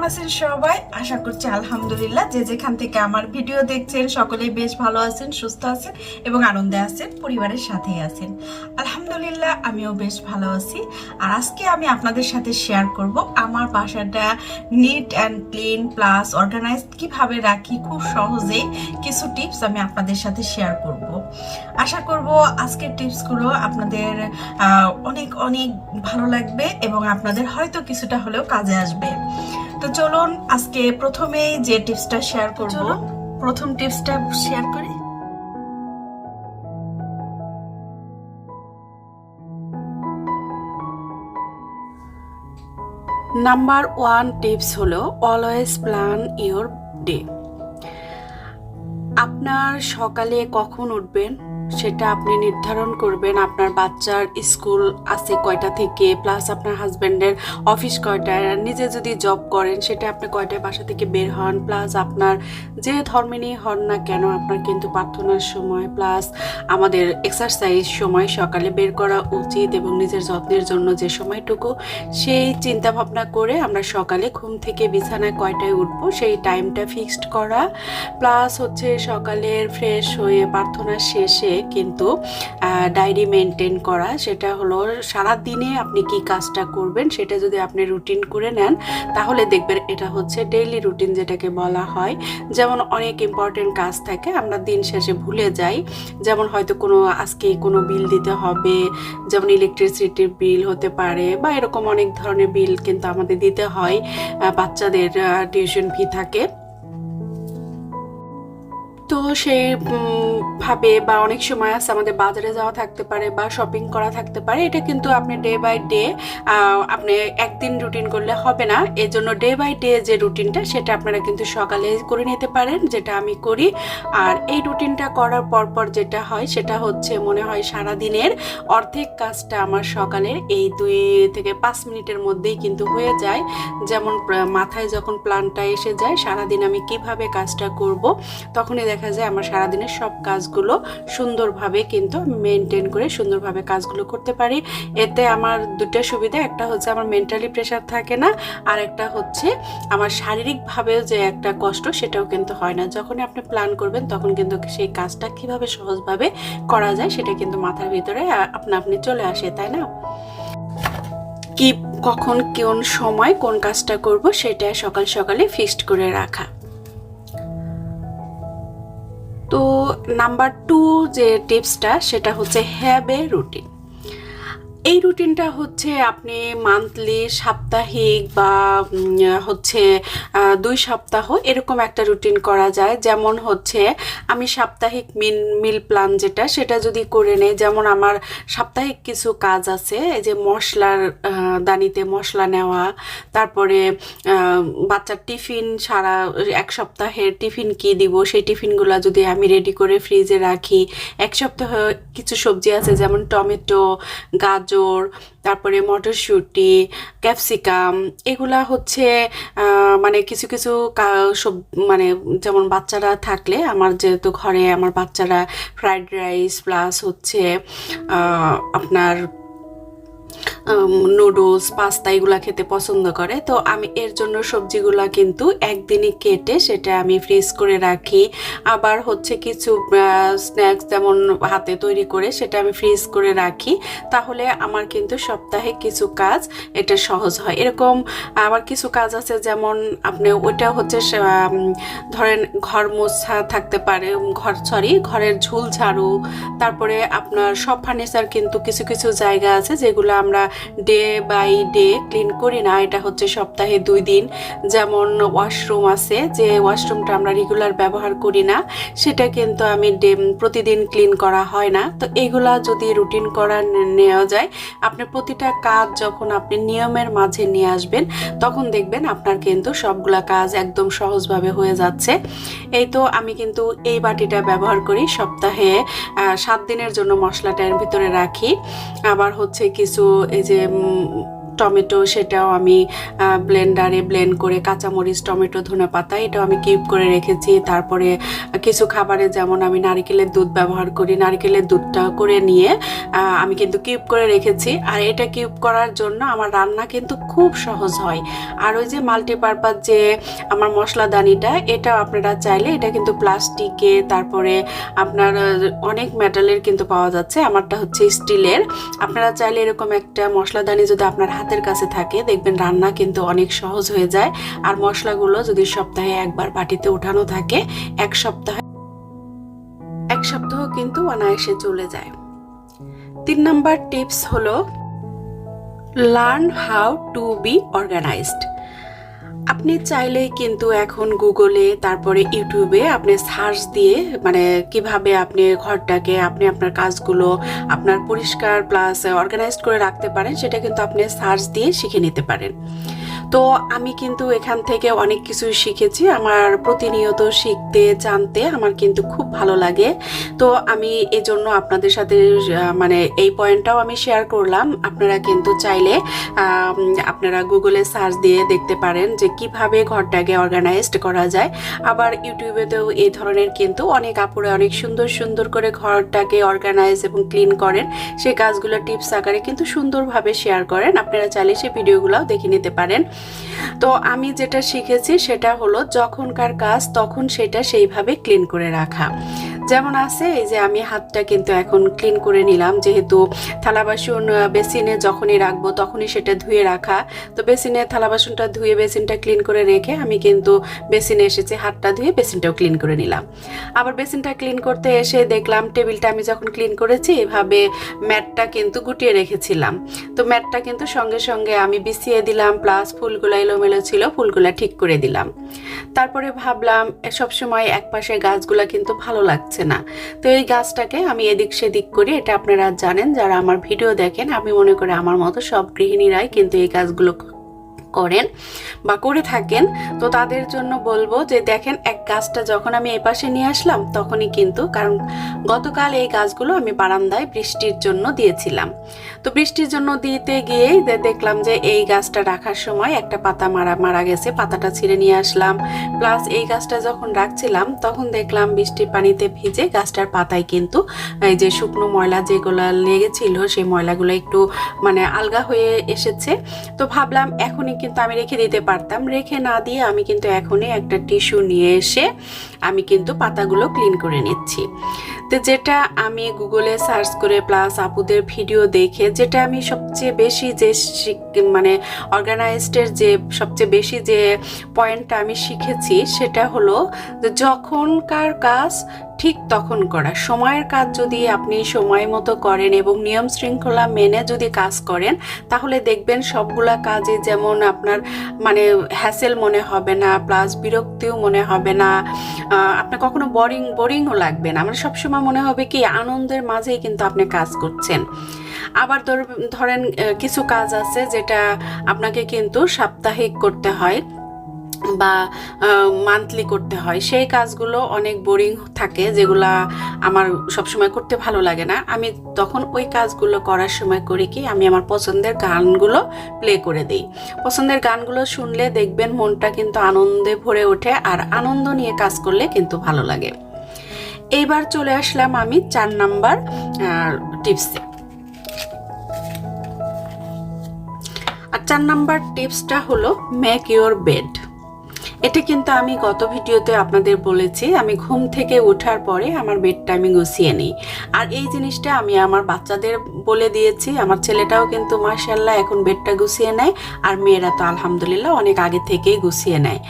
কেমন আছেন সবাই? আশা করছি আলহামদুলিল্লাহ, যে যেখান থেকে আমার ভিডিও দেখছেন, সকলেই বেশ ভালো আছেন, সুস্থ আছেন এবং আনন্দে আছেন, পরিবারের সাথেই আছেন। আলহামদুলিল্লাহ, আমিও বেশ ভালো আছি। আর আজকে আমি আপনাদের সাথে শেয়ার করব আমার বাসাটা neat and clean plus organised কীভাবে রাখি, খুব সহজেই কিছু টিপস আমি আপনাদের সাথে শেয়ার করব। আশা করব আজকের টিপসগুলো আপনাদের অনেক অনেক ভালো লাগবে এবং আপনাদের হয়তো কিছুটা হলেও কাজে আসবে। তো চলুন আজকে প্রথমেই যে টিপসটা শেয়ার করব। প্রথম টিপসটা শেয়ার করি। নাম্বার ওয়ান টিপস হলো অলওয়েজ প্ল্যান ইওর ডে আপনার সকালে কখন উঠবেন? সেটা আপনি নির্ধারণ করবেন। আপনার বাচ্চার স্কুল আছে কয়টা থেকে প্লাস আপনার হাজব্যান্ডের অফিস কয়টায় নিজে যদি জব করেন সেটা আপনি কয়টায় বাসা থেকে বের হন প্লাস আপনার যে ধর্মে ধর্মিনী হন না কেন, আপনার কিন্তু প্রার্থনার সময় প্লাস আমাদের এক্সারসাইজ সময় সকালে বের করা উচিত এবং নিজের যত্নের জন্য যে সময়টুকু, সেই চিন্তা ভাবনা করে আমরা সকালে ঘুম থেকে বিছানায় কয়টায় উঠবো, সেই টাইমটা ফিক্সড করা প্লাস হচ্ছে সকালের ফ্রেশ হয়ে প্রার্থনা শেষে কিন্তু ডায়েরি মেনটেন করা, সেটা হলো সারা দিনে আপনি কি কাজটা করবেন সেটা যদি আপনি রুটিন করে নেন, তাহলে দেখবেন এটা হচ্ছে ডেইলি রুটিন যেটাকে বলা হয়। যেমন অনেক ইম্পর্টেন্ট কাজ থাকে, আমরা দিন শেষে ভুলে যাই। যেমন হয়তো কোনো, আজকে কোনো বিল দিতে হবে, যেমন ইলেকট্রিসিটির বিল হতে পারে, বা এরকম অনেক ধরনের বিল কিন্তু আমাদের দিতে হয় বাচ্চাদের টিউশন ফি থাকে। তো সেই ভাবে বা অনেক সময় আছে আমাদের বাজারে যাওয়া থাকতে পারে বা শপিং করা থাকতে পারে, এটা কিন্তু আপনি ডে বাই ডে আপনি একদিন রুটিন করলে হবে না। এর জন্য ডে বাই ডে যে রুটিনটা সেটা আপনারা কিন্তু সকালে করে নিতে পারেন, যেটা আমি করি। আর এই রুটিনটা করার পর পর যেটা হয়, সেটা হচ্ছে মনে হয় সারা দিনের অর্ধেক কাজটা আমার সকালের এই দুই থেকে পাঁচ মিনিটের মধ্যেই কিন্তু হয়ে যায়। যেমন মাথায় যখন প্ল্যানটা এসে যায়, সারাদিন আমি কীভাবে কাজটা করব, তখনই দেখা যায় আমার সারাদিনের সব কাজগুলো সুন্দরভাবে কিন্তু মেনটেন করে সুন্দরভাবে কাজগুলো করতে পারি। এতে আমার দুটো সুবিধা, একটা হচ্ছে আমার মেন্টালি প্রেশার থাকে না, আর একটা হচ্ছে আমার শারীরিকভাবেও যে একটা কষ্ট সেটাও কিন্তু হয় না। যখনই আপনি প্ল্যান করবেন, তখন কিন্তু সেই কাজটা কীভাবে সহজভাবে করা যায় সেটা কিন্তু মাথার ভিতরে আপনা আপনি চলে আসে, তাই না? কি, কখন, কোন সময় কোন কাজটা করব সেটা সকাল সকালে ফিক্সড করে রাখা। তো নাম্বার টু যে টিপসটা সেটা হচ্ছে হ্যাবে রুটিন এই রুটিনটা হচ্ছে আপনি মান্থলি সাপ্তাহিক বা হচ্ছে দুই সপ্তাহ এরকম একটা রুটিন করা যায়। যেমন হচ্ছে, আমি সাপ্তাহিক মিল মিল প্ল্যান যেটা, সেটা যদি করে নেই, যেমন আমার সাপ্তাহিক কিছু কাজ আছে, এই যে মশলার দানিতে মশলা নেওয়া, তারপরে বাচ্চার টিফিন সারা এক সপ্তাহের টিফিন কি দিব, সেই টিফিনগুলো যদি আমি রেডি করে ফ্রিজে রাখি। এক সপ্তাহ কিছু সবজি আছে, যেমন টমেটো গাজর, তারপরে মটরশুঁটি, ক্যাপসিকাম, এগুলা হচ্ছে মানে কিছু কিছু সব মানে যেমন বাচ্চারা থাকলে আমার যেহেতু ঘরে আমার বাচ্চারা ফ্রাইড রাইস প্লাস হচ্ছে আপনার নুডলস পাস্তা এগুলো খেতে পছন্দ করে। তো আমি এর জন্য সবজিগুলা কিন্তু একদিনই কেটে সেটা আমি ফ্রিজ করে রাখি। আবার হচ্ছে কিছু স্ন্যাক্স যেমন হাতে তৈরি করে সেটা আমি ফ্রিজ করে রাখি। তাহলে আমার কিন্তু সপ্তাহে কিছু কাজ এটা সহজ হয়। এরকম আবার কিছু কাজ আছে যেমন আপনি ওটা হচ্ছে ধরেন ঘর মোছা থাকতে পারে ঘর সরি ঘরের ঝুল ঝাড়ু। তারপরে আপনার সব ফার্নিচার কিন্তু কিছু কিছু জায়গা আছে যেগুলো আমরা ডে বাই ডে ক্লিন করি না, এটা হচ্ছে সপ্তাহে দুই দিন। যেমন ওয়াশরুম আছে, যে ওয়াশরুমটা আমরা রেগুলার ব্যবহার করি না, সেটা কিন্তু আমি ডে প্রতিদিন ক্লিন করা হয় না। তো এগুলা যদি রুটিন করা নেওয়া যায় আপনার প্রতিটা কাজ যখন আপনি নিয়মের মাঝে নিয়ে আসবেন, তখন দেখবেন আপনার কিন্তু সবগুলা কাজ একদম সহজভাবে হয়ে যাচ্ছে। এই তো আমি কিন্তু এই বাটিটা ব্যবহার করি সপ্তাহে সাত দিনের জন্য মশলাটা এর ভিতরে রাখি। আবার হচ্ছে কিছু এই যে টমেটো সেটাও আমি ব্লেন্ডারে ব্লেন্ড করে কাঁচামরিচ, টমেটো ধনে পাতা এটাও আমি কিউব করে রেখেছি। তারপরে কিছু খাবারে যেমন আমি নারকেলের দুধ ব্যবহার করি, নারকেলের দুধটা করে নিয়ে আমি কিন্তু কিউব করে রেখেছি। আর এটা কিউব করার জন্য আমার রান্না কিন্তু খুব সহজ হয়। আর ওই যে মাল্টিপারপাস যে আমার মশলাদানিটা এটা আপনারা চাইলে, এটা কিন্তু প্লাস্টিকে তারপরে আপনার অনেক মেটালের কিন্তু পাওয়া যাচ্ছে। আমারটা হচ্ছে স্টিলের আপনারা চাইলে এরকম একটা মশলাদানি যদি আপনার হাতের কাছে থাকে, দেখবেন রান্না কিন্তু অনেক সহজ হয়ে যায়। আর মশলাগুলো যদি সপ্তাহে একবার বাটিতে ওঠানো থাকে, এক সপ্তাহ এক সপ্তাহ কিন্তু অনায়াসে চলে যায়। তিন নাম্বার টিপস হলো learn how to be organised আপনি চাইলেই কিন্তু এখন গুগলে, তারপরে ইউটিউবে আপনি সার্চ দিয়ে মানে কীভাবে আপনি ঘরটাকে, আপনি আপনার কাজগুলো আপনার পরিষ্কার প্লাস অর্গানাইজড করে রাখতে পারেন, সেটা কিন্তু আপনি সার্চ দিয়ে শিখে নিতে পারেন। তো আমি কিন্তু এখান থেকে অনেক কিছু শিখেছি। আমার প্রতিনিয়ত শিখতে, জানতে আমার কিন্তু খুব ভালো লাগে। তো আমি এই জন্য আপনাদের সাথে মানে এই পয়েন্টটাও আমি শেয়ার করলাম। আপনারা কিন্তু চাইলে আপনারা গুগলে সার্চ দিয়ে দেখতে পারেন যে কীভাবে ঘরটাকে অর্গানাইজড করা যায়। আবার ইউটিউবেতেও এই ধরনের কিন্তু অনেক আপুরে অনেক সুন্দর সুন্দর করে ঘরটাকে অর্গানাইজ এবং ক্লিন করেন। সেই কাজগুলো টিপস আকারে কিন্তু সুন্দরভাবে শেয়ার করেন। আপনারা চাইলে সেই ভিডিওগুলোও দেখে নিতে পারেন। তো আমি যেটা শিখেছি সেটা হলো যখনকার কাজ তখন সেটা সেইভাবে ক্লিন করে রাখা। যেমন আছে, এই যে আমি হাতটা কিন্তু এখন ক্লিন করে নিলাম, যেহেতু থালা বাসন বেসিনে যখনই রাখব তখনই সেটা ধুয়ে রাখা। তো বেসিনে থালা বাসনটা ধুয়ে বেসিনটা ক্লিন করে রেখে আমি কিন্তু বেসিনে এসেছি হাতটা ধুয়ে বেসিনটাও ক্লিন করে নিলাম। আবার বেসিনটা ক্লিন করতে এসে দেখলাম টেবিলটা আমি যখন ক্লিন করেছি, এভাবে ম্যাটটা কিন্তু গুটিয়ে রেখেছিলাম। তো ম্যাটটা কিন্তু সঙ্গে সঙ্গে আমি বিছিয়ে দিলাম প্লাস ফুলগুলো এলোমেলো ছিল, ফুলগুলা ঠিক করে দিলাম। তারপরে ভাবলাম সব সময় এক পাশে গাছগুলা কিন্তু ভালো লাগছে। না। তো এই গাছটাকে আমি এদিক সেদিক করি, এটা আপনারা জানেন, যারা আমার ভিডিও দেখেন, আমি মনে করি আমার মতো সব গৃহিণীরাই কিন্তু এই গাছগুলো করেন বা করে থাকেন, তো তাদের জন্য বলব যে দেখেন, এক গাছটা যখন আমি এপাশে নিয়ে আসলাম, তখনই কিন্তু, কারণ গতকাল এই গাছগুলো আমি বারান্দায় বৃষ্টির জন্য দিয়েছিলাম। তো বৃষ্টির জন্য দিতে গিয়েই দেখলাম যে এই গাছটা রাখার সময় একটা পাতা মারা মারা গেছে, পাতাটা ছিঁড়ে নিয়ে আসলাম। প্লাস এই গাছটা যখন রাখছিলাম, তখন দেখলাম বৃষ্টির পানিতে ভিজে গাছটার পাতায় কিন্তু এই যে শুকনো ময়লা যেগুলো লেগেছিল, সেই ময়লাগুলো একটু মানে আলগা হয়ে এসেছে। তো ভাবলাম এখনই কিন্তু আমি রেখে দিতে পারতাম। রেখে না দিয়ে আমি কিন্তু এখনই একটা টিস্যু নিয়ে এসে আমি কিন্তু পাতাগুলো ক্লিন করে নিচ্ছি। তো যেটা আমি গুগলে সার্চ করে প্লাস আপুদের ভিডিও দেখে, যেটা আমি সবচেয়ে বেশি যে মানে অর্গানাইজডের যে সবচেয়ে বেশি যে পয়েন্টটা আমি শিখেছি, সেটা হলো যখনকার কাজ ঠিক তখন করা। সময়ের কাজ যদি আপনি সময় মতো করেন এবং নিয়ম শৃঙ্খলা মেনে যদি কাজ করেন, তাহলে দেখবেন সবগুলা কাজে যেমন আপনার মানে হ্যাসেল মনে হবে না প্লাস বিরক্তিও মনে হবে না। আপনার কখনো বোরিং বোরিংও লাগবে না। মানে সবসময় মনে হবে কি, আনন্দের মাঝেই কিন্তু আপনি কাজ করছেন। আবার ধর- ধরেন কিছু কাজ আছে যেটা আপনাকে কিন্তু সাপ্তাহিক করতে হয়। বা মান্থলি করতে হয়, সেই কাজগুলো অনেক বোরিং থাকে, যেগুলা আমার সবসময় করতে ভালো লাগে না। আমি তখন ওই কাজগুলো করার সময় করি কি, আমি আমার পছন্দের গানগুলো প্লে করে দিই। পছন্দের গানগুলো শুনলে দেখবেন মনটা কিন্তু আনন্দে ভরে ওঠে, আর আনন্দ নিয়ে কাজ করলে কিন্তু ভালো লাগে। এইবার চলে আসলাম আমি চার নাম্বার টিপসে আর চার নাম্বার টিপসটা হলো মেক ইওর বেড এটা কিন্তু আমি গত ভিডিওতে আপনাদের বলেছি, আমি ঘুম থেকে ওঠার পরে আমার বেডটা আমি গুছিয়ে নিই। আর এই জিনিসটা আমি আমার বাচ্চাদের বলে দিয়েছি, আমার ছেলেটাও কিন্তু মার্শাল্লাহ এখন বেডটা গুছিয়ে নেয়, আর মেয়েরা তো আলহামদুলিল্লাহ অনেক আগে থেকেই গুছিয়ে নেয়।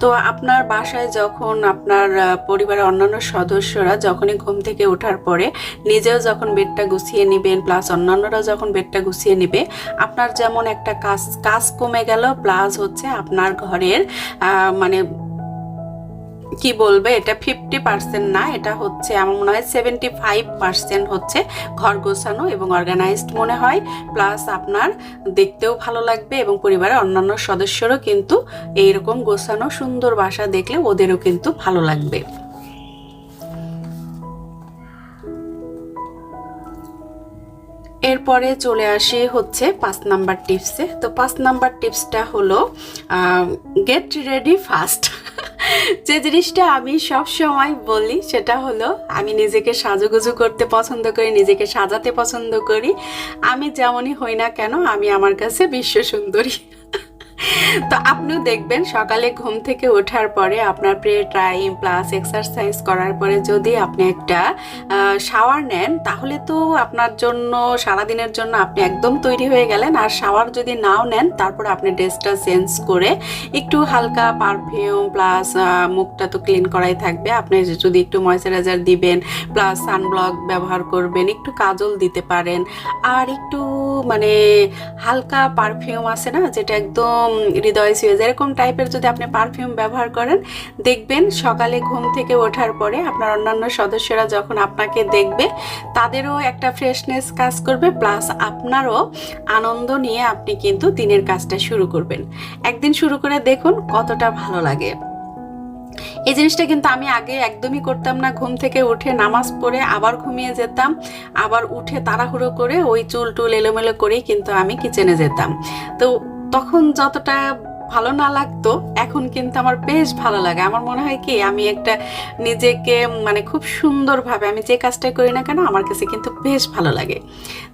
তো আপনার বাসায় যখন আপনার পরিবারের অন্যান্য সদস্যরা যখনই ঘুম থেকে ওঠার পরে নিজেও যখন বেডটা গুছিয়ে নেবেন প্লাস অন্যান্যরা যখন বেডটা গুছিয়ে নেবে, আপনার যেমন একটা কাজ কাজ কমে গেল প্লাস হচ্ছে আপনার ঘরের মানে কি বলবে, এটা ফিফটি পার্সেন্ট না, এটা হচ্ছে আমার মনে হয় সেভেন্টি ফাইভ পার্সেন্ট হচ্ছে ঘর গোছানো এবং অর্গানাইজড মনে হয় প্লাস আপনার দেখতেও ভালো লাগবে এবং পরিবারের অন্যান্য সদস্যরও কিন্তু এইরকম গোছানো সুন্দর বাসা দেখলে ওদেরও কিন্তু ভালো লাগবে। এরপরে চলে আসি হচ্ছে পাঁচ নাম্বার টিপসে। তো পাঁচ নাম্বার টিপসটা হলো গেট রেডি ফাস্ট যে জিনিসটা আমি সব সময় বলি, সেটা হলো, আমি নিজেকে সাজুগুজু করতে পছন্দ করি, নিজেকে সাজাতে পছন্দ করি। আমি যেমনই হই না কেন, আমি আমার কাছে বিশ্ব সুন্দরী। তো আপনিও দেখবেন, সকালে ঘুম থেকে ওঠার পরে আপনার প্রে টাইম প্লাস এক্সারসাইজ করার পরে যদি আপনি একটা শাওয়ার নেন, তাহলে তো আপনার জন্য, সারাদিনের জন্য আপনি একদম তৈরি হয়ে গেলেন। আর শাওয়ার যদি নাও নেন, তারপর আপনি ড্রেসটা চেঞ্জ করে একটু হালকা পারফিউম প্লাস মুখটা তো ক্লিন করাই থাকবে। আপনি যদি একটু ময়শ্চারাইজার দিবেন প্লাস সানব্লক ব্যবহার করবেন, একটু কাজল দিতে পারেন। আর একটু মানে হালকা পারফিউম আছে না, যেটা একদম হৃদয় যায়, এরকম টাইপের যদি আপনি পারফিউম ব্যবহার করেন, দেখবেন সকালে ঘুম থেকে ওঠার পরে আপনার অন্যান্য সদস্যরা যখন আপনাকে দেখবে, তাদেরও একটা ফ্রেশনেস কাজ করবে প্লাস আপনারও আনন্দ নিয়ে আপনি কিন্তু দিনের কাজটা শুরু করবেন। একদিন শুরু করে দেখুন কতটা ভালো লাগে। এই জিনিসটা কিন্তু আমি আগে একদমই করতাম না, ঘুম থেকে উঠে নামাজ পড়ে আবার ঘুমিয়ে যেতাম, আবার উঠে তাড়াহুড়ো করে ওই চুল টুল এলোমেলো করেই কিন্তু আমি কিচেনে যেতাম। তো তখন যতটা ভালো না লাগতো, এখন কিন্তু আমার বেশ ভালো লাগে। আমার মনে হয় কি, আমি একটা নিজেকে মানে খুব সুন্দরভাবে আমি যে কাজটাই করি না কেন, আমার কাছে কিন্তু বেশ ভালো লাগে।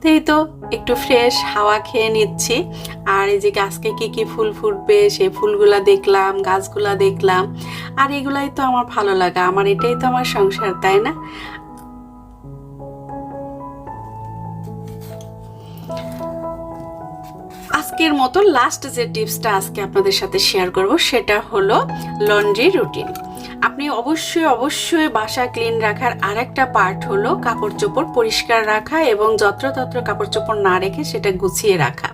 তো এই তো একটু ফ্রেশ হাওয়া খেয়ে নিচ্ছি। আর এই যে গাছকে কি কি ফুল ফুটবে, সেই ফুলগুলা দেখলাম, গাছগুলা দেখলাম। আর এগুলাই তো আমার ভালো লাগা। আমার এটাই তো আমার সংসার, তাই না? আজকের মতো লাস্ট যে টিপসটা আজকে আপনাদের সাথে শেয়ার করব, সেটা হলো লন্ড্রি রুটিন আপনি অবশ্যই অবশ্যই বাসা ক্লিন রাখার আরেকটা পার্ট হলো কাপড় চোপড় পরিষ্কার রাখা এবং যত্রতত্র কাপড় চোপড় না রেখে সেটা গুছিয়ে রাখা।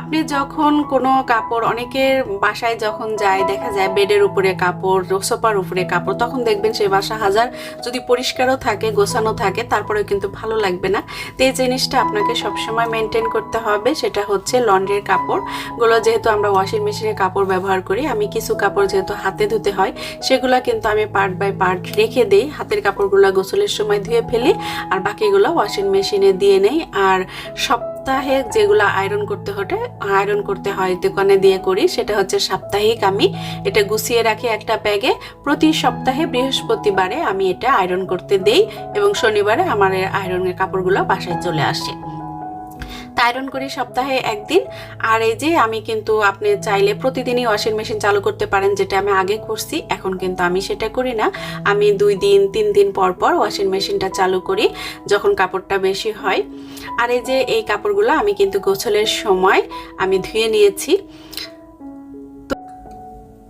আপনি যখন কোনো কাপড়, অনেকের বাসায় যখন যায়, দেখা যায় বেডের উপরে কাপড়, সোফার উপরে কাপড়, তখন দেখবেন সেই বাসা হাজার যদি পরিষ্কারও থাকে, গোছানো থাকে, তারপরেও কিন্তু ভালো লাগবে না। তো এই জিনিসটা আপনাকে সবসময় মেনটেন করতে হবে, সেটা হচ্ছে লন্ড্রির কাপড়গুলো যেহেতু আমরা ওয়াশিং মেশিনে কাপড় ব্যবহার করি, আমি কিছু কাপড় যেহেতু হাতে ধুতে হয়, সেগুলো কিন্তু আমি পার্ট বাই পার্ট রেখে দিই। হাতের কাপড়গুলো গোসলের সময় ধুয়ে ফেলি, আর বাকিগুলো ওয়াশিং মেশিনে দিয়ে নেই। আর সব সপ্তাহে যেগুলো আয়রন করতে হটে আয়রন করতে হয় দোকানে দিয়ে করি, সেটা হচ্ছে সাপ্তাহিক আমি এটা গুছিয়ে রাখি একটা ব্যাগে প্রতি সপ্তাহে বৃহস্পতিবারে আমি এটা আয়রন করতে দেই এবং শনিবারে আমার আয়রনের কাপড়গুলো বাসায় চলে আসে। আয়রন করি সপ্তাহে একদিন। আর এই যে আমি কিন্তু আপনি চাইলে প্রতিদিনই ওয়াশিং মেশিন চালু করতে পারেন, যেটা আমি আগে করছি, এখন কিন্তু আমি সেটা করি না। আমি দুই দিন, তিন দিন পর পর ওয়াশিং মেশিনটা চালু করি, যখন কাপড়টা বেশি হয়। আর এই যে এই কাপড়গুলো আমি কিন্তু গোছলের সময় আমি ধুয়ে নিয়েছি।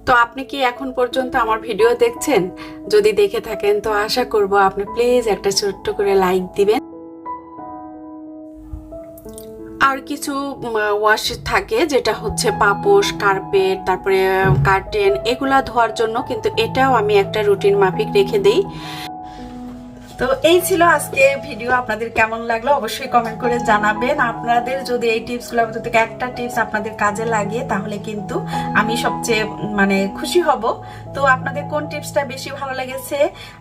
তো আপনি কি এখন পর্যন্ত আমার ভিডিও দেখছেন? যদি দেখে থাকেন, তো আশা করব আপনি প্লিজ একটা ছোট্ট করে লাইক দিবেন। আর কিছু ওয়াশ থাকে, যেটা হচ্ছে পাপোশ কার্পেট তারপরে কার্টেন এগুলা ধোয়ার জন্য কিন্তু এটাও আমি একটা রুটিন মাফিক রেখে দিই। তো এই ছিল আজকে ভিডিও। আপনাদের কেমন লাগল অবশ্যই কমেন্ট করে জানাবেন। আপনাদের যদি এই টিপসগুলো থেকে একটা টিপস আপনাদের কাজে লাগে তাহলে কিন্তু আমি সবচেয়ে মানে খুশি হব। তো আপনাদের কোন টিপসটা বেশি ভালো লেগেছে?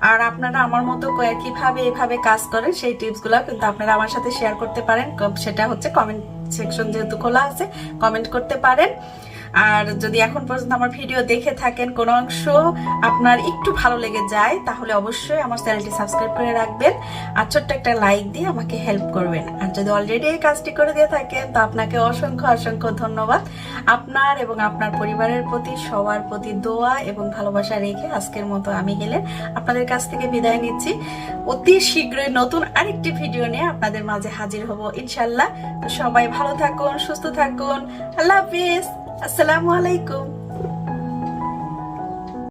আর আপনারা আমার মতো কীভাবে এভাবে কাজ করেন, সেই টিপসগুলো কিন্তু আপনারা আমার সাথে শেয়ার করতে পারেন। সেটা হচ্ছে কমেন্ট সেকশন যেহেতু খোলা আছে কমেন্ট করতে পারেন। আর যদি এখন পর্যন্ত আমার ভিডিও দেখে থাকেন কোনো অংশ, আপনার একটু ভালো লেগে যায়, তাহলে অবশ্যই আমার চ্যানেলটি সাবস্ক্রাইব করে রাখবেন আর ছোট্ট একটা লাইক দিয়ে আমাকে হেল্প করবেন। আর যদি অলরেডি এই কাজটি করে দিয়ে থাকেন, তো আপনাকে অসংখ্য অসংখ্য ধন্যবাদ। আপনার এবং আপনার পরিবারের প্রতি সবার প্রতি দোয়া এবং ভালোবাসা রেখে আজকের মতো আমি গেলে আপনাদের কাছ থেকে বিদায় নিচ্ছি। অতি শীঘ্রই নতুন আরেকটি ভিডিও নিয়ে আপনাদের মাঝে হাজির হব ইনশাল্লাহ সবাই ভালো থাকুন, সুস্থ থাকুন। আল্লাহ হাফিজ। আসসালামু আলাইকুম।